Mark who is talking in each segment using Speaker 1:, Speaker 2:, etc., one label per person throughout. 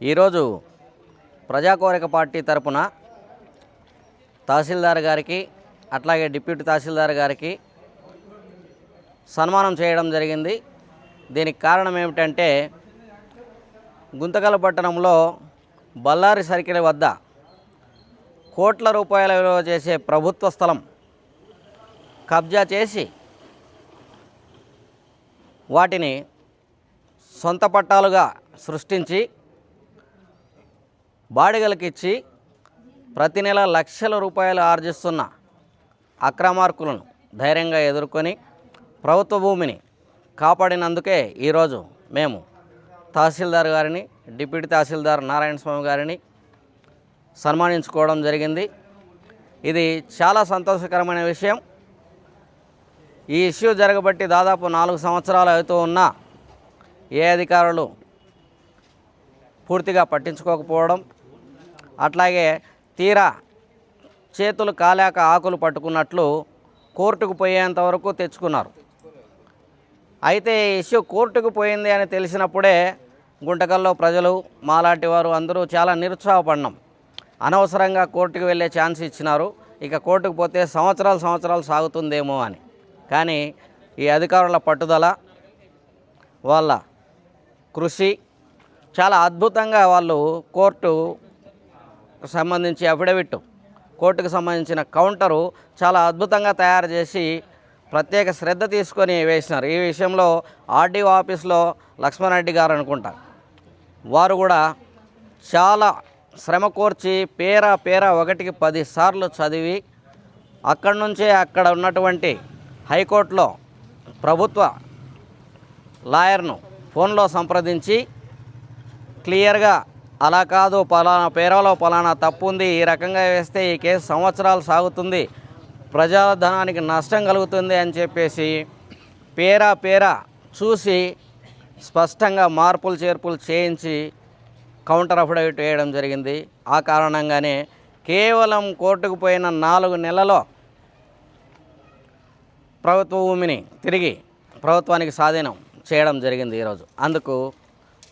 Speaker 1: ఈరోజు ప్రజాకోరిక పార్టీ తరపున తహసీల్దార్ గారికి అట్లాగే డిప్యూటీ తహసీల్దార్ గారికి సన్మానం చేయడం జరిగింది. దీనికి కారణం ఏమిటంటే గుంతకల్ పట్టణంలో బళ్ళారి సర్కిల్ వద్ద కోట్ల రూపాయల విలువ చేసే ప్రభుత్వ స్థలం కబ్జా చేసి వాటిని సొంత పట్టాలుగా సృష్టించి బాడిగలకిచ్చి ప్రతి నెల లక్షల రూపాయలు ఆర్జిస్తున్న అక్రమార్కులను ధైర్యంగా ఎదుర్కొని ప్రభుత్వ భూమిని కాపాడినందుకే ఈరోజు మేము తహసీల్దార్ గారిని డిప్యూటీ తహసీల్దార్ నారాయణ స్వామి గారిని సన్మానించుకోవడం జరిగింది. ఇది చాలా సంతోషకరమైన విషయం. ఈ ఇష్యూ జరగబట్టి దాదాపు నాలుగు సంవత్సరాలు అవుతూ ఉన్నా ఏ అధికారులు పూర్తిగా పట్టించుకోకపోవడం అట్లాగే తీరా చేతులు కాలాక ఆకులు పట్టుకున్నట్లు కోర్టుకు పోయేంత వరకు తెచ్చుకున్నారు. అయితే ఇష్యూ కోర్టుకు పోయింది అని తెలిసినప్పుడే గుంటకల్లో ప్రజలు మాలాంటి వారు అందరూ చాలా నిరుత్సాహపడినాం అనవసరంగా కోర్టుకు వెళ్ళే ఛాన్స్ ఇచ్చినారు. ఇక కోర్టుకు పోతే సంవత్సరాలు సంవత్సరాలు సాగుతుందేమో అని. కానీ ఈ అధికారుల పట్టుదల వాళ్ళ కృషి చాలా అద్భుతంగా వాళ్ళు కోర్టు సంబంధించి అఫిడవిట్ కోర్టుకు సంబంధించిన కౌంటరు చాలా అద్భుతంగా తయారు చేసి ప్రత్యేక శ్రద్ధ తీసుకొని వేసినారు. ఈ విషయంలో ఆర్డీఓ ఆఫీస్లో లక్ష్మణరెడ్డి గారు అనుకుంటా. వారు కూడా చాలా శ్రమ కోర్చి పేర పేర ఒకటికి పది సార్లు చదివి అక్కడి నుంచే అక్కడ ఉన్నటువంటి హైకోర్టులో ప్రభుత్వ లాయర్ను ఫోన్లో సంప్రదించి క్లియర్గా అలా కాదు పలానా పేరలో పలానా తప్పు ఉంది ఈ రకంగా వేస్తే ఈ కేసు సంవత్సరాలు సాగుతుంది. ప్రజాధనానికి నష్టం కలుగుతుంది అని చెప్పేసి పేరా పేరా చూసి స్పష్టంగా మార్పులు చేర్పులు చేయించి కౌంటర్ అఫిడవిట్ వేయడం జరిగింది. ఆ కారణంగానే కేవలం కోర్టుకు పోయిన నాలుగు నెలలో ప్రభుత్వ భూమిని తిరిగి ప్రభుత్వానికి స్వాధీనం చేయడం జరిగింది ఈరోజు. అందుకు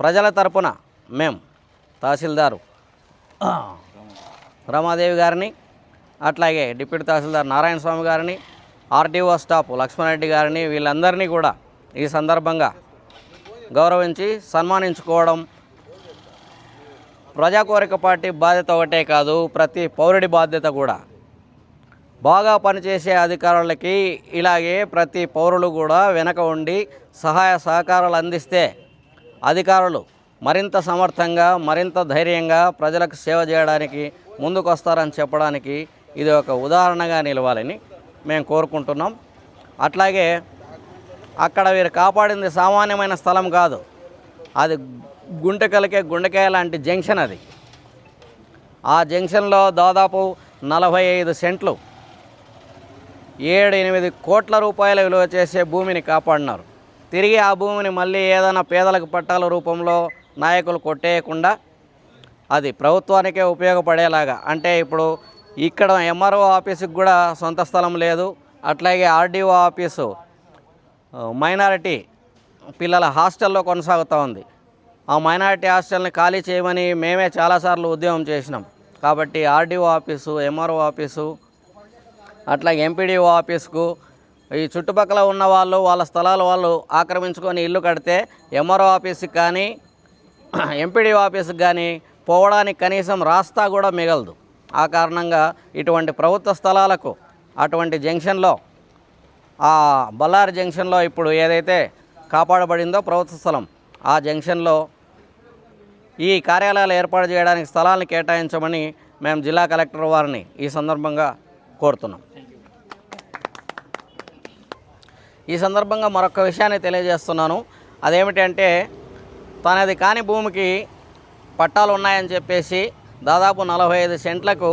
Speaker 1: ప్రజల తరపున మేము తహసీల్దారు రమాదేవి గారిని అట్లాగే డిప్యూటీ తహసీల్దార్ నారాయణ స్వామి గారిని ఆర్టీఓ స్టాఫ్ లక్ష్మణరెడ్డి గారిని వీళ్ళందరినీ కూడా ఈ సందర్భంగా గౌరవించి సన్మానించుకోవడం ప్రజాకోరిక పార్టీ బాధ్యత ఒకటే కాదు ప్రతి పౌరుడి బాధ్యత కూడా. బాగా పనిచేసే అధికారులకి ఇలాగే ప్రతి పౌరులు కూడా వెనక ఉండి సహాయ సహకారాలు అందిస్తే అధికారులు మరింత సమర్థంగా మరింత ధైర్యంగా ప్రజలకు సేవ చేయడానికి ముందుకు వస్తారని చెప్పడానికి ఇది ఒక ఉదాహరణగా నిలవాలని మేము కోరుకుంటున్నాం. అట్లాగే అక్కడ వీరు కాపాడింది సామాన్యమైన స్థలం కాదు. అది గుంటకలకే గుండెకాయ లాంటి జంక్షన్ అది. ఆ జంక్షన్లో దాదాపు నలభై ఐదు సెంట్లు ఏడు ఎనిమిది కోట్ల రూపాయల విలువ చేసే భూమిని కాపాడినారు. తిరిగి ఆ భూమిని మళ్ళీ ఏదైనా పేదలకు పట్టాల రూపంలో నాయకులు కొట్టేయకుండా అది ప్రభుత్వానికే ఉపయోగపడేలాగా. అంటే ఇప్పుడు ఇక్కడ ఎంఆర్ఓ ఆఫీసుకి కూడా సొంత స్థలం లేదు. అట్లాగే ఆర్డీఓ ఆఫీసు మైనారిటీ పిల్లల హాస్టల్లో కొనసాగుతూ ఉంది. ఆ మైనారిటీ హాస్టల్ని ఖాళీ చేయమని మేమే చాలాసార్లు ఉద్యమం చేసినాం. కాబట్టి ఆర్డీఓ ఆఫీసు ఎంఆర్ఓ ఆఫీసు అట్లాగే ఎంపీడీఓ ఆఫీసుకు ఈ చుట్టుపక్కల ఉన్న వాళ్ళు వాళ్ళ స్థలాలు వాళ్ళు ఆక్రమించుకొని ఇల్లు కడితే ఎంఆర్ఓ ఆఫీస్కి కానీ ఎంపీడీ ఆఫీస్కి కానీ పోవడానికి కనీసం రాస్తా కూడా మిగలదు. ఆ కారణంగా ఇటువంటి ప్రభుత్వ స్థలాలకు అటువంటి జంక్షన్లో ఆ బళ్ళారి జంక్షన్లో ఇప్పుడు ఏదైతే కాపాడబడిందో ప్రభుత్వ స్థలం ఆ జంక్షన్లో ఈ కార్యాలయాలు ఏర్పాటు చేయడానికి స్థలాలను కేటాయించమని మేము జిల్లా కలెక్టర్ వారిని ఈ సందర్భంగా కోరుతున్నాం. ఈ సందర్భంగా మరొక విషయాన్ని తెలియజేస్తున్నాను. అదేమిటంటే తనది కాని భూమికి పట్టాలు ఉన్నాయని చెప్పేసి దాదాపు నలభై ఐదు సెంట్లకు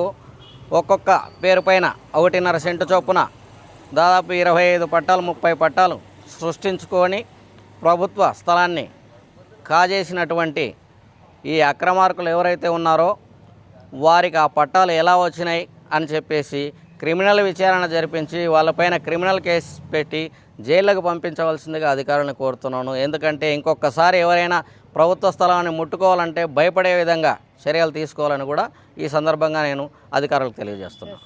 Speaker 1: ఒక్కొక్క పేరు పైన ఒకటిన్నర సెంటు చొప్పున దాదాపు ఇరవై ఐదు పట్టాలు ముప్పై పట్టాలు సృష్టించుకొని ప్రభుత్వ స్థలాన్ని కాజేసినటువంటి ఈ అక్రమార్కులు ఎవరైతే ఉన్నారో వారికి ఆ పట్టాలు ఎలా వచ్చినాయి అని చెప్పేసి క్రిమినల్ విచారణ జరిపించి వాళ్ళపైన క్రిమినల్ కేసు పెట్టి జైళ్ళకు పంపించవలసిందిగా అధికారులను కోరుతున్నాను. ఎందుకంటే ఇంకొకసారి ఎవరైనా ప్రభుత్వ స్థలాన్ని ముట్టుకోవాలంటే భయపడే విధంగా చర్యలు తీసుకోవాలని కూడా ఈ సందర్భంగా నేను అధికారులకు తెలియజేస్తున్నాను.